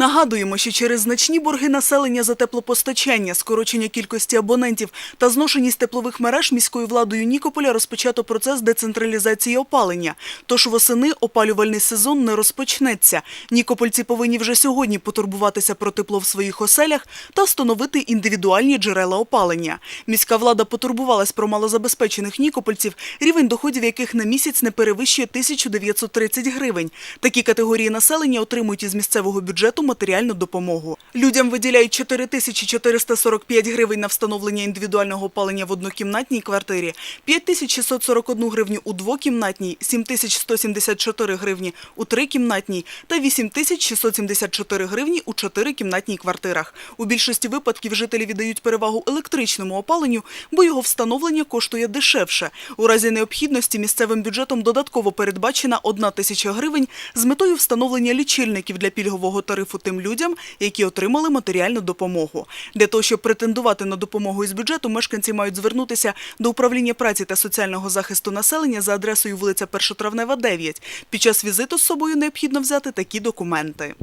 Нагадуємо, що через значні борги населення за теплопостачання, скорочення кількості абонентів та зношеність теплових мереж міською владою Нікополя розпочато процес децентралізації опалення. Тож восени опалювальний сезон не розпочнеться. Нікопольці повинні вже сьогодні потурбуватися про тепло в своїх оселях та встановити індивідуальні джерела опалення. Міська влада потурбувалась про малозабезпечених нікопольців, рівень доходів яких на місяць не перевищує 1930 гривень. Такі категорії населення отримують із місцевого бюджету матеріальну допомогу. Людям виділяють 4445 гривень на встановлення індивідуального опалення в однокімнатній квартирі, 5641 гривню у двокімнатній, 7174 гривні у трикімнатній та 8674 гривні у чотирикімнатній квартирах. У більшості випадків жителі віддають перевагу електричному опаленню, бо його встановлення коштує дешевше. У разі необхідності місцевим бюджетом додатково передбачена 1 тисяча гривень з метою встановлення лічильників для пільгового тарифу тим людям, які отримали матеріальну допомогу. Для того, щоб претендувати на допомогу із бюджету, мешканці мають звернутися до управління праці та соціального захисту населення за адресою вулиця Першотравнева, 9. Під час візиту з собою необхідно взяти такі документи.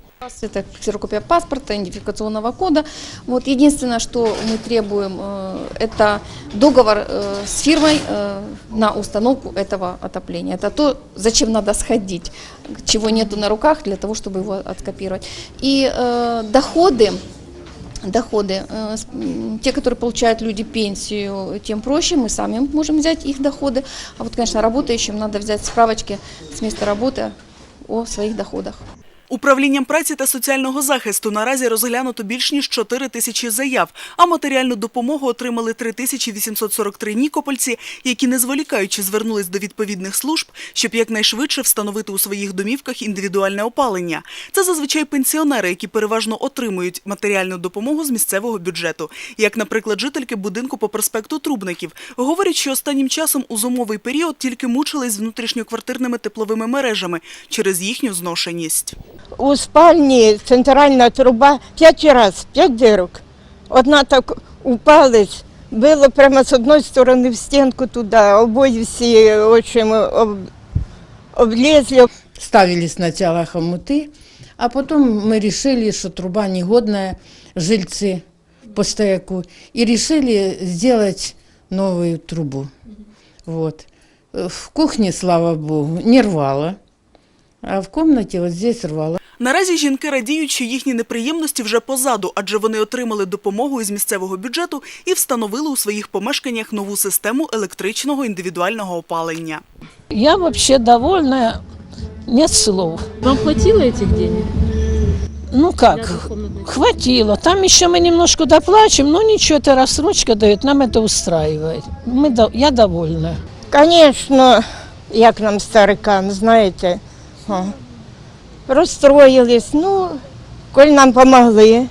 Это ксерокопия паспорта, идентификационного кода. Вот единственное, что мы требуем, э, это договор э, с фирмой э, на установку этого отопления. Это то, зачем надо сходить, чего нету на руках для того, чтобы его откопировать. И э, доходы, доходы, э, с- м, те, которые получают люди пенсию, тем проще, мы сами можем взять их доходы. А вот, конечно, работающим надо взять справочки с места работы о своих доходах. Управлінням праці та соціального захисту наразі розглянуто більш ніж 4 тисячі заяв, а матеріальну допомогу отримали 3843 нікопольці, які не зволікаючи звернулись до відповідних служб, щоб якнайшвидше встановити у своїх домівках індивідуальне опалення. Це зазвичай пенсіонери, які переважно отримують матеріальну допомогу з місцевого бюджету, як, наприклад, жительки будинку по проспекту Трубників. Говорять, що останнім часом у зимовий період тільки мучились з внутрішньоквартирними тепловими мережами через їхню зношеність. У спальні центральна труба п'ять раз, п'ять дирок. Одна так упалась, било прямо з одної сторони в стінку туди, обоє всі очень об, облезли. ставили сначала хомуты, а потом мы решили, что труба негодная, жильцы по стояку, и решили сделать новую трубу. Вот. Э, В кухне, слава богу, не рвало, а в комнате вот здесь рвало. Наразі жінки радіють, що їхні неприємності вже позаду, адже вони отримали допомогу із місцевого бюджету і встановили у своїх помешканнях нову систему електричного індивідуального опалення. Я вообще довольна, нет слов. Вам хватило этих денег? Ну как, Для двухкомнатной? хватило. Там еще мы немножко доплачем, но ничего, это рассрочка дает, нам это устраивает. Мы, до- я довольна. Звісно, як нам старикам, знаєте, о, розстроїлись, ну, коль нам допомогли.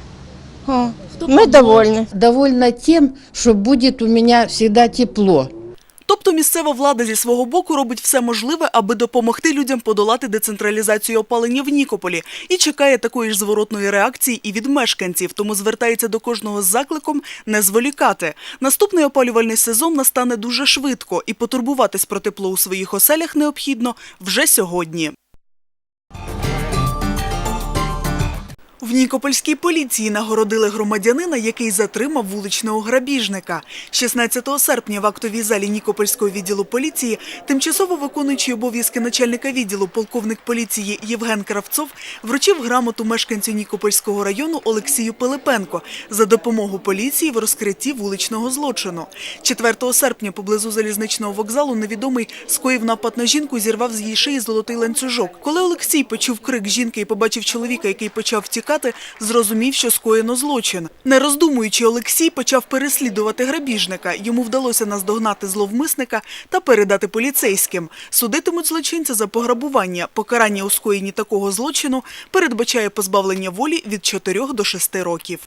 О, ми довольні. Довольна тем, что будет у меня всегда тепло. Тобто місцева влада зі свого боку робить все можливе, аби допомогти людям подолати децентралізацію опалення в Нікополі і чекає такої ж зворотної реакції і від мешканців, тому звертається до кожного з закликом не зволікати. Наступний опалювальний сезон настане дуже швидко, і потурбуватись про тепло у своїх оселях необхідно вже сьогодні. В Нікопольській поліції нагородили громадянина, який затримав вуличного грабіжника. 16 серпня в актовій залі Нікопольського відділу поліції тимчасово виконуючий обов'язки начальника відділу полковник поліції Євген Кравцов вручив грамоту мешканцю Нікопольського району Олексію Пилипенко за допомогу поліції в розкритті вуличного злочину. 4 серпня поблизу залізничного вокзалу невідомий скоїв напад на жінку, зірвав з її шиї золотий ланцюжок. Коли Олексій почув крик жінки і побачив чоловіка, який почав втікати, зрозумів, що скоєно злочин. Не роздумуючи, Олексій почав переслідувати грабіжника. Йому вдалося наздогнати зловмисника та передати поліцейським. Судитимуть злочинця за пограбування. Покарання у скоєнні такого злочину передбачає позбавлення волі від 4 до 6 років.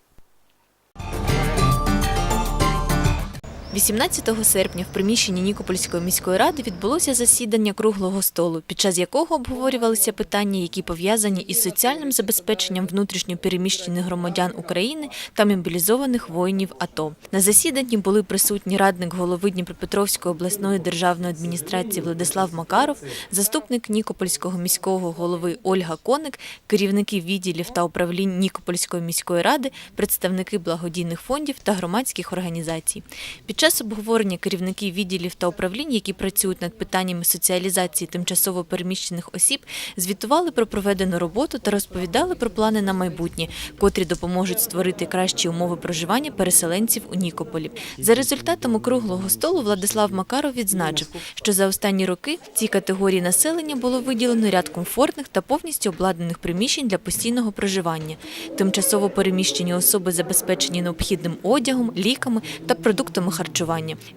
18 серпня в приміщенні Нікопольської міської ради відбулося засідання круглого столу, під час якого обговорювалися питання, які пов'язані із соціальним забезпеченням внутрішньо переміщених громадян України та мобілізованих воїнів АТО. На засіданні були присутні радник голови Дніпропетровської обласної державної адміністрації Владислав Макаров, заступник Нікопольського міського голови Ольга Коник, керівники відділів та управлінь Нікопольської міської ради, представники благодійних фондів та громадських організацій. Під час обговорення керівники відділів та управлінь, які працюють над питаннями соціалізації тимчасово переміщених осіб, звітували про проведену роботу та розповідали про плани на майбутнє, котрі допоможуть створити кращі умови проживання переселенців у Нікополі. За результатами круглого столу Владислав Макаров відзначив, що за останні роки в цій категорії населення було виділено ряд комфортних та повністю обладнаних приміщень для постійного проживання. Тимчасово переміщені особи забезпечені необхідним одягом, ліками та продуктами харчування.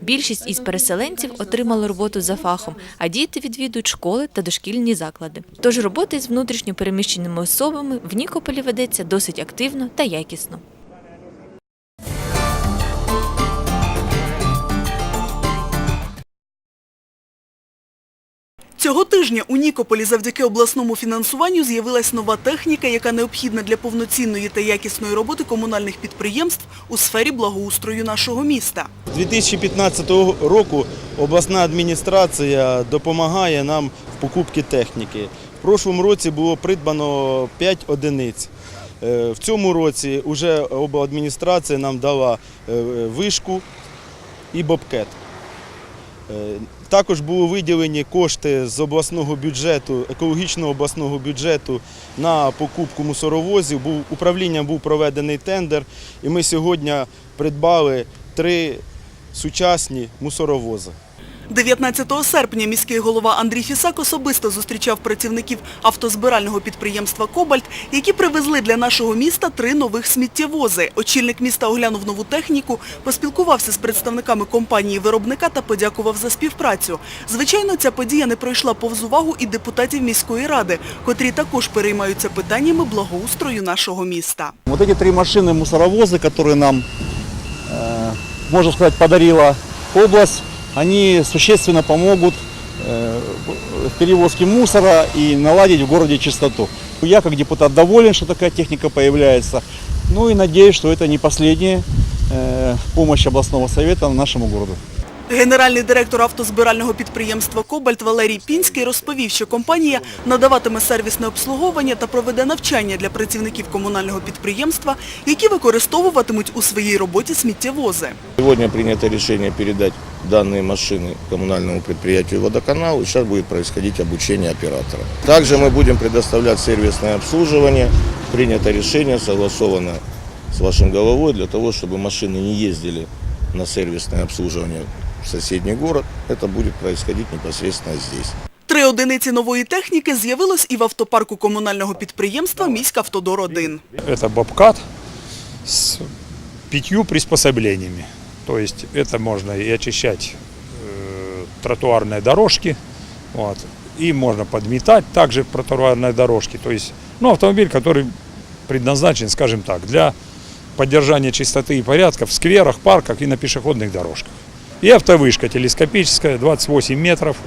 Більшість із переселенців отримали роботу за фахом, а діти відвідують школи та дошкільні заклади. Тож роботи з внутрішньо переміщеними особами в Нікополі ведеться досить активно та якісно. Цього тижня у Нікополі завдяки обласному фінансуванню з'явилась нова техніка, яка необхідна для повноцінної та якісної роботи комунальних підприємств у сфері благоустрою нашого міста. З 2015 року обласна адміністрація допомагає нам в покупці техніки. В прошлому році було придбано 5 одиниць. Е, В цьому році вже обладміністрація нам дала е, вишку і бобкет. Також були виділені кошти з обласного бюджету, екологічного обласного бюджету на покупку мусоровозів. Був, управлінням був проведений тендер, і ми сьогодні придбали три сучасні мусоровози. 19 серпня міський голова Андрій Фісак особисто зустрічав працівників автозбирального підприємства «Кобальт», які привезли для нашого міста три нових сміттєвози. Очільник міста оглянув нову техніку, поспілкувався з представниками компанії-виробника та подякував за співпрацю. Звичайно, ця подія не пройшла повз увагу і депутатів міської ради, котрі також переймаються питаннями благоустрою нашого міста. Вот эти три машины мусоровозы, которые нам, э, можно сказать, подарила область, они существенно помогут э, в перевозке мусора и наладить в городе чистоту. Я как депутат доволен, что такая техника появляется. Ну и надеюсь, что это не последняя э, помощь областного совета нашему городу. Генеральний директор автозбирального підприємства «Кобальт» Валерій Пінський розповів, що компанія надаватиме сервісне обслуговування та проведе навчання для працівників комунального підприємства, які використовуватимуть у своїй роботі сміттєвози. Сегодня принято решение передать данные машины коммунальному предприятию «Водоканал», и сейчас будет происходить обучение оператора. Также мы будем предоставлять сервисное обслуживание. Принято решение, согласовано с вашим головой, для того, чтобы машины не ездили на сервисное обслуживание в соседний город. Это будет происходить непосредственно здесь. Три одиниці нової техніки з'явилось і в автопарку комунального підприємства «Міськавтодор-1». Это бобкат с пятью приспособлениями. То есть это можно и очищать э, тротуарные дорожки, вот, и можно подметать также тротуарные дорожки. То есть, ну, автомобиль, который предназначен, скажем так, для поддержания чистоты и порядка в скверах, парках и на пешеходных дорожках. И автовышка телескопическая, 28 метров.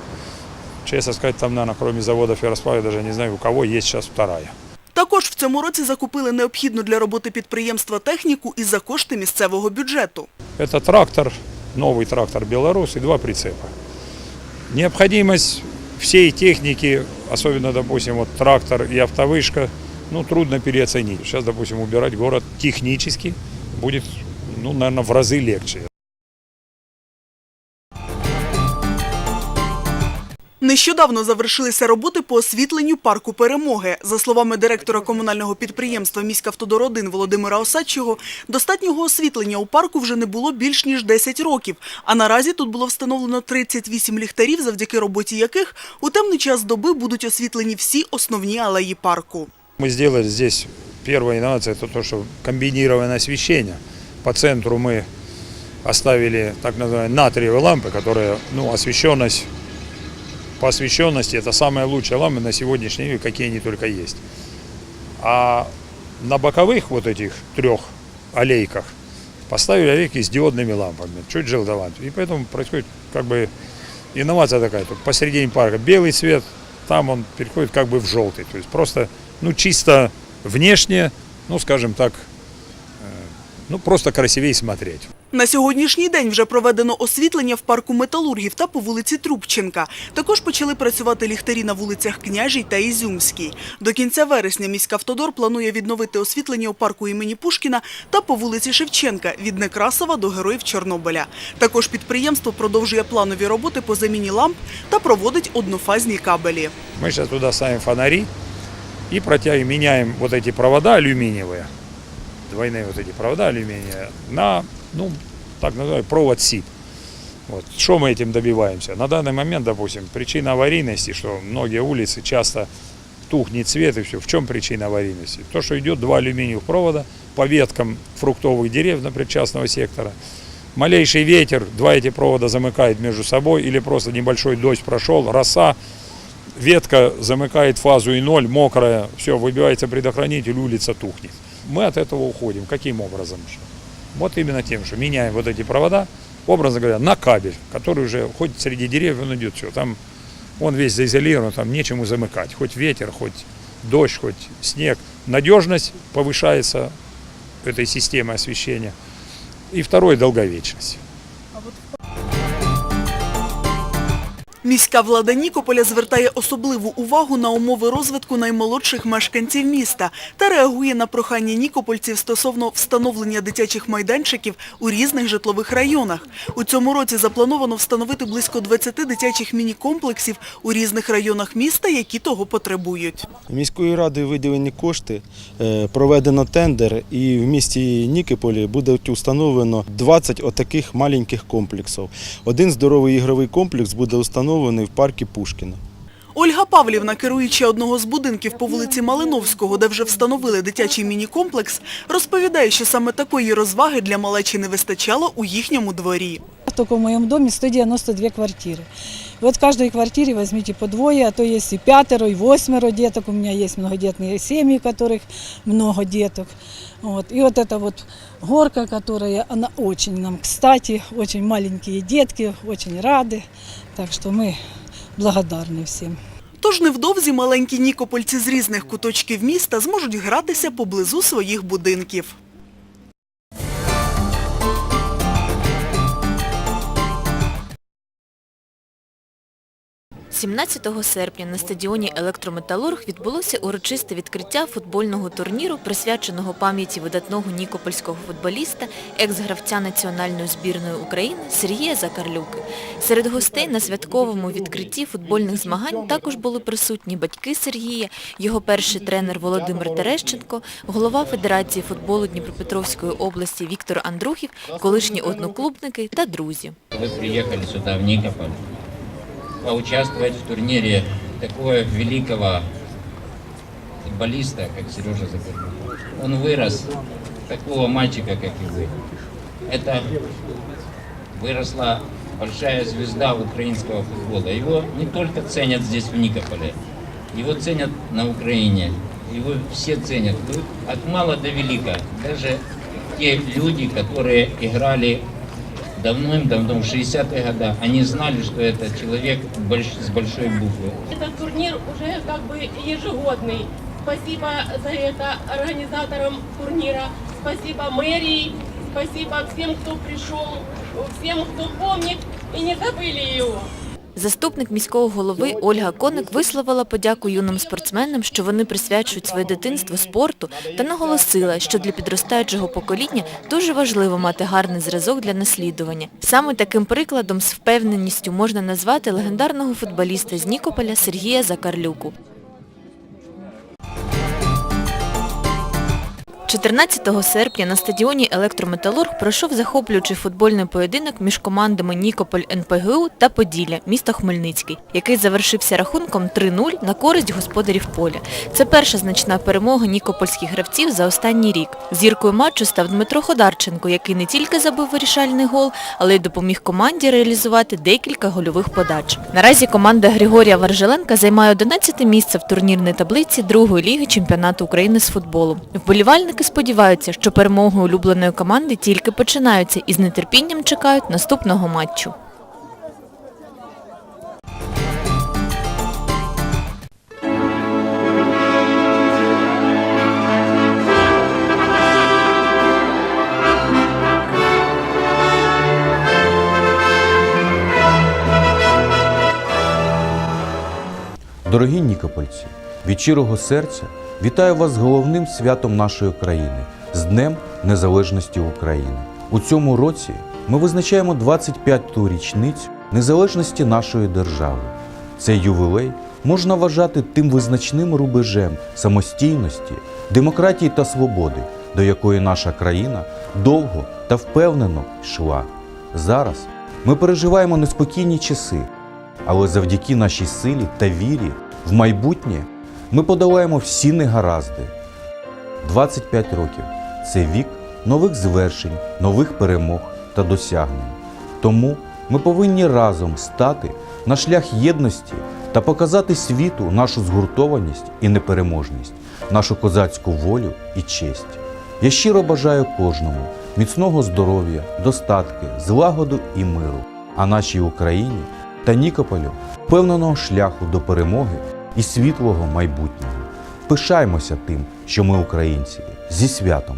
Честно сказать, там, наверное, кроме завода ферросплава, я даже не знаю, у кого есть сейчас вторая. Також в цьому році закупили необхідну для роботи підприємства техніку і за кошти місцевого бюджету. Это трактор, новый трактор «Беларусь» и два прицепа. Необходимость всей техники, особенно, допустим, вот трактор и автовышка, ну, трудно переоценить. Сейчас, допустим, убирать город технически будет, ну, наверное, в разы легче. Нещодавно завершилися роботи по освітленню парку Перемоги. За словами директора комунального підприємства «Міськавтодор-1» Володимира Осадчого, достатнього освітлення у парку вже не було більш ніж 10 років. А наразі тут було встановлено 38 ліхтарів, завдяки роботі яких у темний час доби будуть освітлені всі основні алеї парку. Мы сделали здесь первая инновация, это то, что комбинированное освещение. По центру мы оставили так называемые натриевые лампы, которые, ну, освещенность, по освещенности это самые лучшие лампы на сегодняшний день, какие они только есть. А на боковых вот этих трех аллейках Поставили орехи с диодными лампами, чуть желтоватые. И поэтому происходит как бы инновация такая. Тут посередине парка белый цвет, там он переходит как бы в желтый. То есть просто, ну, чисто внешне, ну, скажем так, э, ну, просто красивее смотреть. На сьогоднішній день вже проведено освітлення в парку металургів та по вулиці Трубченка. Також почали працювати ліхтарі на вулицях Княжій та Ізюмській. До кінця вересня міськавтодор планує відновити освітлення у парку імені Пушкіна та по вулиці Шевченка від Некрасова до Героїв Чорнобиля. Також підприємство продовжує планові роботи по заміні ламп та проводить однофазні кабелі. Мы сейчас туда ставим фонари и протягиваем, меняем вот эти провода алюминиевые, двойные вот эти провода алюминиевые, на, ну, так называемый провод СИП. Вот. Что мы этим добиваемся? На данный момент, допустим, причина аварийности, что многие улицы часто тухнет свет и все. В чем причина аварийности? То, что идет два алюминиевых провода по веткам фруктовых деревьев, например, частного сектора. Малейший ветер, два эти провода замыкает между собой, или просто небольшой дождь прошел, роса, ветка замыкает фазу и ноль, мокрая, все, выбивается предохранитель, улица тухнет. Мы от этого уходим. Каким образом? Вот именно тем, что меняем вот эти провода, образно говоря, на кабель, который уже, хоть среди деревьев он идет, все, там он весь заизолирован, там нечему замыкать. Хоть ветер, хоть дождь, хоть снег. Надежность повышается этой системы освещения. И второе – долговечность. Міська влада Нікополя звертає особливу увагу на умови розвитку наймолодших мешканців міста та реагує на прохання нікопольців стосовно встановлення дитячих майданчиків у різних житлових районах. У цьому році заплановано встановити близько 20 дитячих міні-комплексів у різних районах міста, які того потребують. Міською радою виділені кошти, е, проведено тендер і в місті Нікополі буде установлено 20 отаких маленьких комплексів. Один здоровий ігровий комплекс буде установлений в парку Пушкіна. Ольга Павлівна, керуюча одного з будинків по вулиці Малиновського, де вже встановили дитячий міні-комплекс, розповідає, що саме такої розваги для малечі не вистачало у їхньому дворі. Только в моем доме 192 квартиры. И вот в каждой квартире возьмите по двое, а то есть и пятеро, и восьмеро деток. У меня есть многодетные семьи, у которых много деток. Вот. И вот эта вот горка, которая, она очень нам кстати, очень маленькие детки, очень рады. Так що ми благодарні всім. Тож невдовзі маленькі нікопольці з різних куточків міста зможуть гратися поблизу своїх будинків. 17 серпня на стадіоні «Електрометалург» відбулося урочисте відкриття футбольного турніру, присвяченого пам'яті видатного нікопольського футболіста, екс-гравця національної збірної України Сергія Закарлюки. Серед гостей на святковому відкритті футбольних змагань також були присутні батьки Сергія, його перший тренер Володимир Терещенко, голова Федерації футболу Дніпропетровської області Віктор Андрухів, колишні одноклубники та друзі. Вы приехали сюда, в Никополь, поучаствовать в турнире такого великого футболиста, как Сережа Закарбюк. Он вырос, такого мальчика, как и вы. Это выросла большая звезда украинского футбола. Его не только ценят здесь, в Никополе, его ценят на Украине. Его все ценят. От мала до велика. Даже те люди, которые играли давным-давно, в 60-е годы, они знали, что это человек больш- с большой буквы. Этот турнир уже как бы ежегодный. Спасибо за это организаторам турнира. Спасибо мэрии. Спасибо всем, кто пришел, всем, кто помнит и не забыли его. Заступник міського голови Ольга Коник висловила подяку юним спортсменам, що вони присвячують своє дитинство спорту та наголосила, що для підростаючого покоління дуже важливо мати гарний зразок для наслідування. Саме таким прикладом з впевненістю можна назвати легендарного футболіста з Нікополя Сергія Закарлюку. 14 серпня на стадіоні «Електрометалург» пройшов захоплюючий футбольний поєдинок між командами Нікополь НПГУ та Поділля, міста Хмельницький, який завершився рахунком 3-0 на користь господарів поля. Це перша значна перемога нікопольських гравців за останній рік. Зіркою матчу став Дмитро Ходарченко, який не тільки забив вирішальний гол, але й допоміг команді реалізувати декілька гольових подач. Наразі команда Григорія Варжеленка займає 11 місце в турнірній таблиці другої ліги чемпіонату України з футболу. Вболівальники сподіваються, що перемоги улюбленої команди тільки починаються і з нетерпінням чекають наступного матчу. Дорогі нікопольці, від щирого серця вітаю вас з головним святом нашої країни з Днем Незалежності України. У цьому році ми визначаємо 25-ту річницю незалежності нашої держави. Цей ювілей можна вважати тим визначним рубежем самостійності, демократії та свободи, до якої наша країна довго та впевнено йшла. Зараз ми переживаємо неспокійні часи, але завдяки нашій силі та вірі в майбутнє ми подолаємо всі негаразди. 25 років це вік нових звершень, нових перемог та досягнень. Тому ми повинні разом стати на шлях єдності та показати світу нашу згуртованість і непереможність, нашу козацьку волю і честь. Я щиро бажаю кожному міцного здоров'я, достатки, злагоду і миру, а нашій Україні та Нікополю впевненого шляху до перемоги і світлого майбутнього. Пишаємося тим, що ми українці зі святом.